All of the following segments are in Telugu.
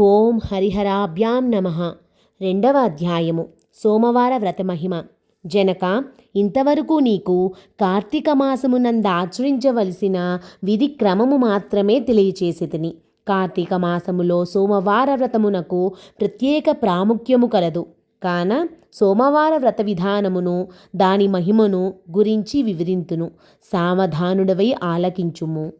ఓం హరిహరాభ్యాం నమ. రెండవ అధ్యాయము. సోమవార వ్రతమహిమ జనక ఇంతవరకు నీకు కార్తీక మాసమునందు ఆచరించవలసిన విధి క్రమము మాత్రమే తెలియచేసితిని. కార్తీక మాసములో సోమవార వ్రతమునకు ప్రత్యేక ప్రాముఖ్యము కలదు. కాన సోమవార వ్రత విధానమును దాని మహిమను గురించి వివరింతును. సావధానుడవై ఆలకించుము.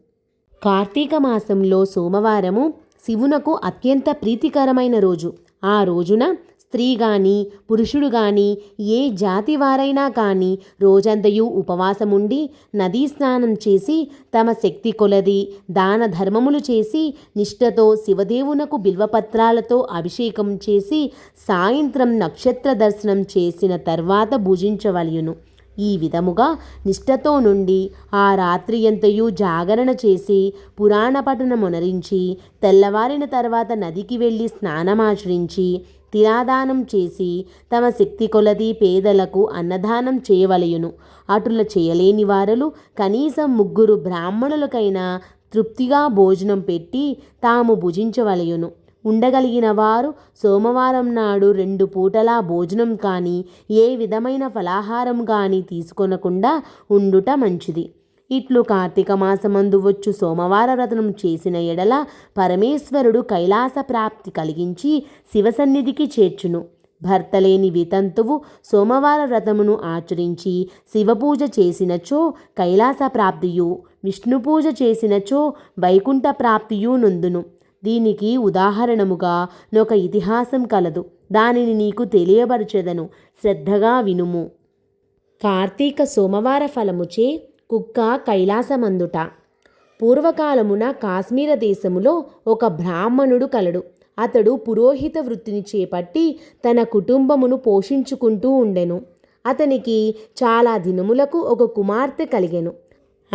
కార్తీక మాసంలో సోమవారము శివునకు అత్యంత ప్రీతికరమైన రోజు. ఆ రోజున స్త్రీ గాని పురుషుడు గాని ఏ జాతి వారైనా కానీ రోజంతయు ఉపవాసముండి నదీ స్నానం చేసి తమ శక్తి కొలది దాన ధర్మములు చేసి నిష్ఠతో శివదేవునకు బిల్వపత్రాలతో అభిషేకం చేసి సాయంత్రం నక్షత్ర దర్శనం చేసిన తర్వాత భుజించవలయును. ఈ విధముగా నిష్ఠతో నుండి ఆ రాత్రి ఎంతయు జాగరణ చేసి పురాణ పఠనమునరించి తెల్లవారిన తర్వాత నదికి వెళ్ళి స్నానమాచరించి తిరాదానం చేసి తమ శక్తి కొలది పేదలకు అన్నదానం చేయవలయును. అటుల చేయలేని వారలు కనీసం ముగ్గురు బ్రాహ్మణులకైనా తృప్తిగా భోజనం పెట్టి తాము భుజించవలయును. ఉండగలిగిన వారు సోమవారం నాడు రెండు పూటలా భోజనం కానీ ఏ విధమైన ఫలాహారం కానీ తీసుకొనకుండా ఉండుట మంచిది. ఇట్లు కార్తీక మాసమందు వచ్చు సోమవార వ్రతనం చేసిన ఎడల పరమేశ్వరుడు కైలాస ప్రాప్తి కలిగించి శివసన్నిధికి చేర్చును. భర్త లేని వితంతువు సోమవార వ్రతమును ఆచరించి శివపూజ చేసినచో కైలాస ప్రాప్తియు విష్ణు పూజ చేసినచో వైకుంఠ ప్రాప్తియు నొందును. దీనికి ఉదాహరణముగా నొక ఇతిహాసం కలదు. దానిని నీకు తెలియబరచెదను శ్రద్ధగా వినుము. కార్తీక సోమవార ఫలముచే కుక్క కైలాసమందుట. పూర్వకాలమున కాశ్మీర దేశములో ఒక బ్రాహ్మణుడు కలడు. అతడు పురోహిత వృత్తిని చేపట్టి తన కుటుంబమును పోషించుకుంటూ ఉండెను. అతనికి చాలా దినములకు ఒక కుమార్తె కలిగెను.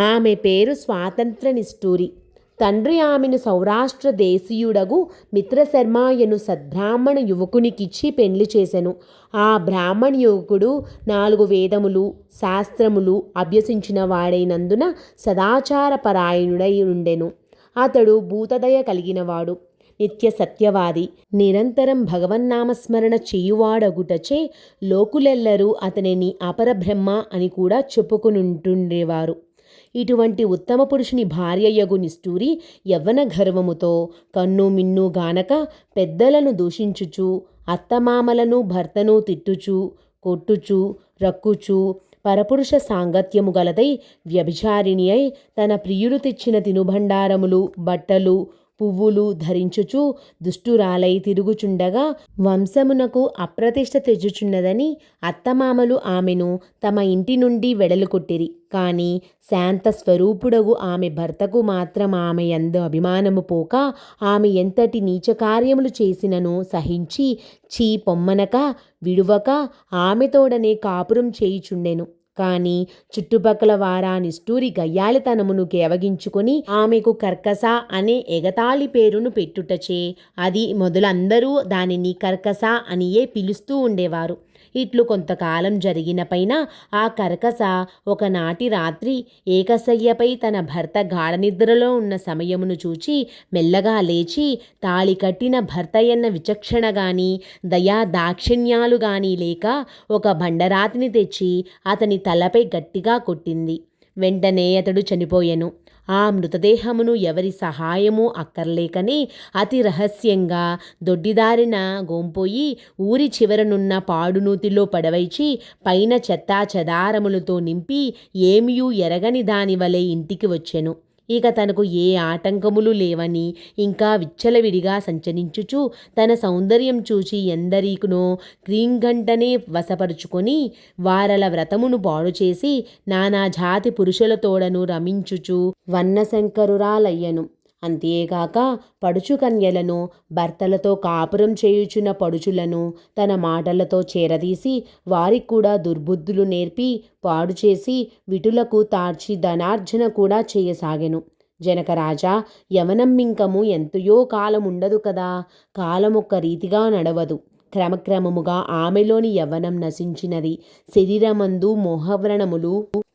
ఆమె పేరు స్వాతంత్ర నిష్ఠూరి తండ్రి ఆమెను సౌరాష్ట్ర దేశీయుడగు మిత్రశర్మాయను సద్బ్రాహ్మణ యువకునికిచ్చి పెండ్లి చేసెను. ఆ బ్రాహ్మణ యువకుడు నాలుగు వేదములు శాస్త్రములు అభ్యసించిన వాడైనందున సదాచారపరాయణుడై ఉండెను అతడు భూతదయ కలిగినవాడు నిత్య సత్యవాది. నిరంతరం భగవన్నామస్మరణ చేయువాడగుటచే లోకులెల్లరూ అతనిని అపరబ్రహ్మ అని కూడా చెప్పుకునుంటుండేవారు. ఇటువంటి ఉత్తమ పురుషుని భార్యయగు నిష్ఠూరి యవ్వన గర్వముతో కన్ను మిన్ను గానక పెద్దలను దూషించుచు అత్తమామలను భర్తను తిట్టుచు కొట్టుచు రక్కుచు పరపురుష సాంగత్యము గలదై వ్యభిచారిణి అయి తన ప్రియుడు తెచ్చిన తినుబండారములు బట్టలు పువ్వులు ధరించుచు దుష్టురాలై తిరుగుచుండగా వంశమునకు అప్రతిష్ట తెచ్చుచున్నదని అత్తమామలు ఆమెను తమ ఇంటి నుండి వెడలుకొట్టిరి. కాని శాంత స్వరూపుడగు ఆమె భర్తకు మాత్రం ఆమె ఎందు అభిమానము పోక ఆమె ఎంతటి నీచ కార్యములు చేసినను సహించి చీ పొమ్మనక విడువక ఆమెతోడనే కాపురం చేయుచుండెను. కానీ చుట్టుపక్కల వారా నిష్ఠూరి గయ్యాళితనమును కేవగించుకొని ఆమెకు కర్కస అనే ఎగతాళి పేరును పెట్టుటచే. అది మొదలందరూ దానిని కర్కస అనియే పిలుస్తూ ఉండేవారు. ఇట్లు కొంతకాలం జరిగిన పైన ఆ కరకస ఒకనాటి రాత్రి ఏకశయ్యపై తన భర్త గాఢనిద్రలో ఉన్న సమయమును చూచి మెల్లగా లేచి తాళి కట్టిన భర్తయన్న విచక్షణ గాని దయా దాక్షిణ్యాలు గాని లేక ఒక బండరాతిని తెచ్చి అతని తలపై గట్టిగా కొట్టింది. వెంటనే అతడు చనిపోయెను. ఆ మృతదేహమును ఎవరి సహాయము అక్కర్లేకని అతి రహస్యంగా దొడ్డిదారిన గోంపోయి ఊరి చివరనున్న పాడునూతిలో పడవైచి పైన చెత్తా చెదారములతో నింపి ఏమియూ ఎరగని దాని వలె ఇంటికి వచ్చెను. ఇక తనకు ఏ ఆటంకములు లేవని ఇంకా విచ్చలవిడిగా సంచరించుచు తన సౌందర్యం చూచి ఎందరికునో క్రీంగంటనే వశపరుచుకొని వారల వ్రతమును పాడు చేసి నానా జాతి పురుషులతోడను రమించుచు వన్నశంకరురాలయ్యను. అంతేగాక పడుచు కన్యలను భర్తలతో కాపురం చేయుచున్న పడుచులను తన మాటలతో చేరదీసి వారికి కూడా దుర్బుద్ధులు నేర్పి పాడు చేసి విటులకు తార్చి ధనార్జన కూడా చేయసాగెను. జనకరాజా యవనమ్మింకము ఎంతయో కాలం ఉండదు కదా కాలం రీతిగా నడవదు. క్రమక్రమముగా ఆమెలోని యవ్వనం నశించినది శరీరమందు మోహవ్రణములు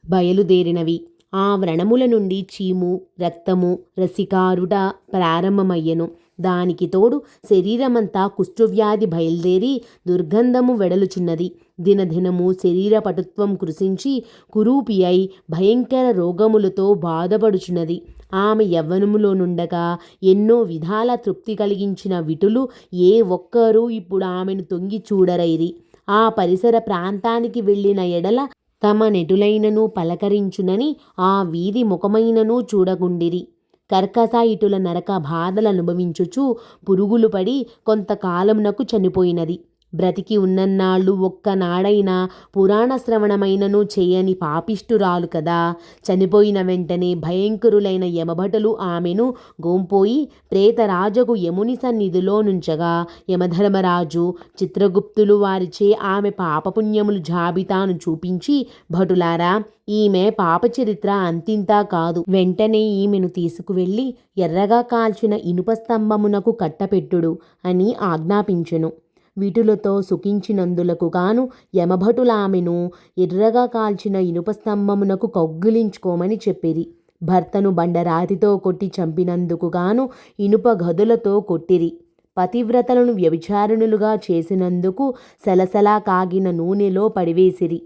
బయలుదేరినవి. ఆ వ్రణముల నుండి చీము రక్తము రసికారుట ప్రారంభమయ్యెను. దానికి తోడు శరీరమంతా కుష్ఠవ్యాధి బయలుదేరి దుర్గంధము వెడలుచున్నది. దినదినము శరీర పటుత్వం కృషించి కురూపి అయి భయంకర రోగములతో బాధపడుచున్నది. ఆమె యవ్వనములో నుండగా ఎన్నో విధాల తృప్తి కలిగించిన విటులు ఏ ఒక్కరూ ఇప్పుడు ఆమెను తొంగి చూడరైరి. ఆ పరిసర ప్రాంతానికి వెళ్ళిన ఎడల తమ నెటులైనను పలకరించునని ఆ వీధి ముఖమైనను చూడకుండిరి కర్కసాయిటుల ఇటుల నరక బాధలు అనుభవించుచు పురుగులు పడి కొంతకాలమునకు చనిపోయినది. బ్రతికి ఉన్నన్నాళ్ళు ఒక్కనాడైనా పురాణ శ్రవణమైనను చేయని పాపిష్టురాలు కదా. చనిపోయిన వెంటనే భయంకరులైన యమభటులు ఆమెను గోంపోయి ప్రేతరాజగు యముని సన్నిధిలో నుంచగా యమధర్మరాజు చిత్రగుప్తులు వారిచే ఆమె పాపపుణ్యములు జాబితాను చూపించి భటులారా ఈమె పాపచరిత్ర అంతింతా కాదు. వెంటనే ఈమెను తీసుకువెళ్ళి ఎర్రగా కాల్చిన ఇనుప స్తంభమునకు కట్టపెట్టుడు అని ఆజ్ఞాపించెను. వీటులతో సుఖించినందులకు గాను యమభటులామెను ఎర్రగా కాల్చిన ఇనుప స్తంభమునకు కౌగిలించుకోమని చెప్పిరి. భర్తను బండరాతితో కొట్టి చంపినందుకు గాను ఇనుప గదులతో కొట్టిరి. పతివ్రతలను వ్యభిచారణులుగా చేసినందుకు సలసలా కాగిన నూనెలో పడివేసిరి.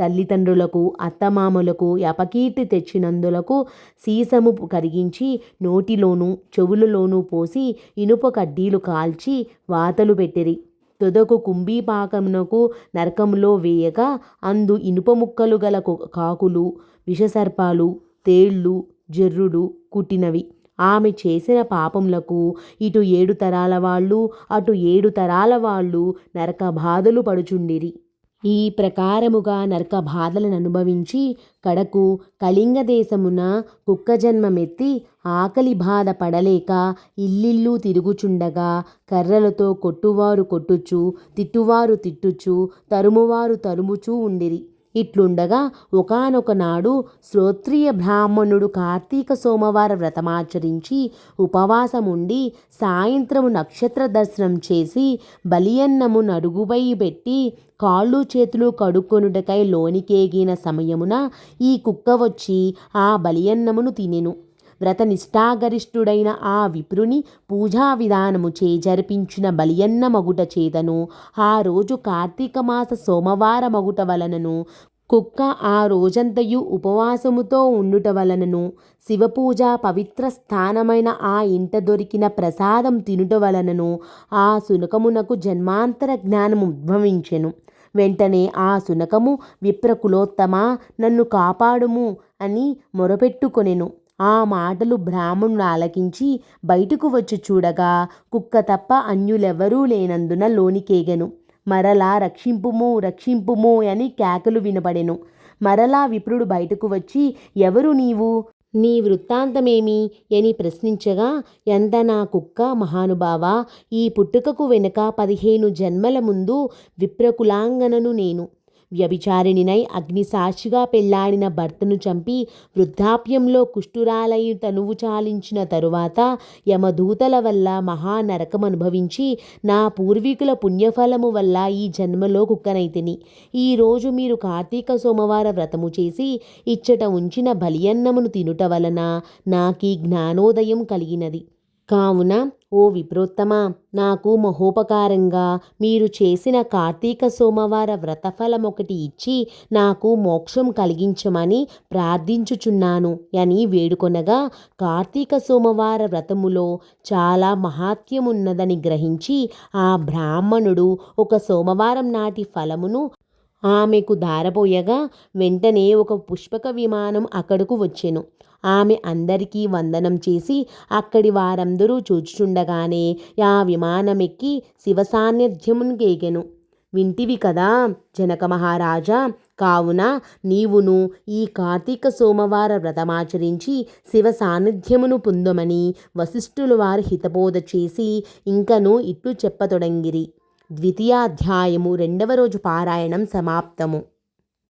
తల్లిదండ్రులకు అత్తమామలకు అపకీర్తి తెచ్చినందులకు సీసము కరిగించి నోటిలోనూ చెవులలోనూ పోసి ఇనుప కడ్డీలు కాల్చి వాతలు పెట్టిరి. తుదకు కుంభీపాకమునకు నరకములో వేయగా అందు ఇనుప ముక్కలు గల కాకులు విషసర్పాలు తేళ్ళు జర్రుడు కుట్టినవి. ఆమె చేసిన పాపములకు ఇటు ఏడు తరాల వాళ్ళు అటు ఏడు తరాల వాళ్ళు నరక బాధలు పడుచుండిరి. ఈ ప్రకారముగా నరక బాధలను అనుభవించి కడకు కళింగ దేశమున కుక్క జన్మమెత్తి ఆకలి బాధ పడలేక ఇల్లిల్లు తిరుగుచుండగా కర్రలతో కొట్టువారు కొట్టుచు తిట్టువారు తిట్టుచు తరుమువారు తరుముచూ ఉండిరి. ఇట్లుండగా ఒకనొక నాడు శ్రోత్రియ బ్రాహ్మణుడు కార్తీక సోమవార వ్రతమాచరించి ఉపవాసముండి సాయంత్రము నక్షత్ర దర్శనం చేసి బలియన్నము నడుగుపై పెట్టి కాళ్ళు చేతులు కడుక్కొనుటకై లోనికేగిన సమయమున ఈ కుక్క వచ్చి ఆ బలియన్నమును తినెను. వ్రతనిష్టాగరిష్ఠుడైన ఆ విప్రుని పూజా విధానము చే జరిపించిన బలియన్న మగుట చేతను ఆ రోజు కార్తీక మాస సోమవార మగుట వలనను కుక్క ఆ రోజంతయు ఉపవాసముతో ఉండుట వలనను శివపూజ పవిత్ర స్థానమైన ఆ ఇంట దొరికిన ప్రసాదం తినుట వలనను ఆ సునకమునకు జన్మాంతర జ్ఞానము ఉద్భవించెను. వెంటనే ఆ సునకము విప్రకులోత్తమ నన్ను కాపాడుము అని మొరపెట్టుకొనెను. ఆ మాటలు బ్రాహ్మణుడు ఆలకించి బయటకు వచ్చి చూడగా కుక్క తప్ప అన్యులెవరూ లేనందున లోనికేగెను. మరలా రక్షింపుము రక్షింపుము అని కేకలు వినబడెను. మరలా విప్రుడు బయటకు వచ్చి ఎవరు నీవు? నీ వృత్తాంతమేమి? అని ప్రశ్నించగా ఎంత నా కుక్క మహానుభావ ఈ పుట్టుకకు వెనుక పదిహేను జన్మల ముందు విప్రకులాంగనను నేను. వ్యభిచారిణినై అగ్నిసాక్షిగా పెళ్ళాడిన భర్తను చంపి వృద్ధాప్యంలో కుష్ఠురాలై తనువు చాలించిన తరువాత యమదూతల వల్ల మహానరకం అనుభవించి నా పూర్వీకుల పుణ్యఫలము వల్ల ఈ జన్మలో కుక్కనైతిని ఈరోజు మీరు కార్తీక సోమవార వ్రతము చేసి ఇచ్చట ఉంచిన బలియన్నమును తినుట వలన నాకీ జ్ఞానోదయం కలిగినది. కావున ఓ విప్రోత్తమ నాకు మహోపకారంగా మీరు చేసిన కార్తీక సోమవార వ్రతఫలం ఒకటి ఇచ్చి నాకు మోక్షం కలిగించమని ప్రార్థించుచున్నాను అని వేడుకొనగా కార్తీక సోమవార వ్రతములో చాలా మహాత్యమున్నదని గ్రహించి ఆ బ్రాహ్మణుడు ఒక సోమవారం నాటి ఫలమును ఆమెకు దారపోయగా వెంటనే ఒక పుష్పక విమానం అక్కడకు వచ్చెను. ఆమె అందరికీ వందనం చేసి అక్కడి వారందరూ చూచుచుండగానే ఆ విమానమెక్కి శివ సాన్నిధ్యమునికేగెను వింటివి కదా జనక మహారాజా కావున నీవును ఈ కార్తీక సోమవార వ్రతమాచరించి శివ సాన్నిధ్యమును పొందమని వశిష్ఠులు వారు హితబోధ చేసి ఇంకను ఇట్లు చెప్పతొడంగిరి ద్వితీయాధ్యాయము రెండవ రోజు పారాయణం సమాప్తము.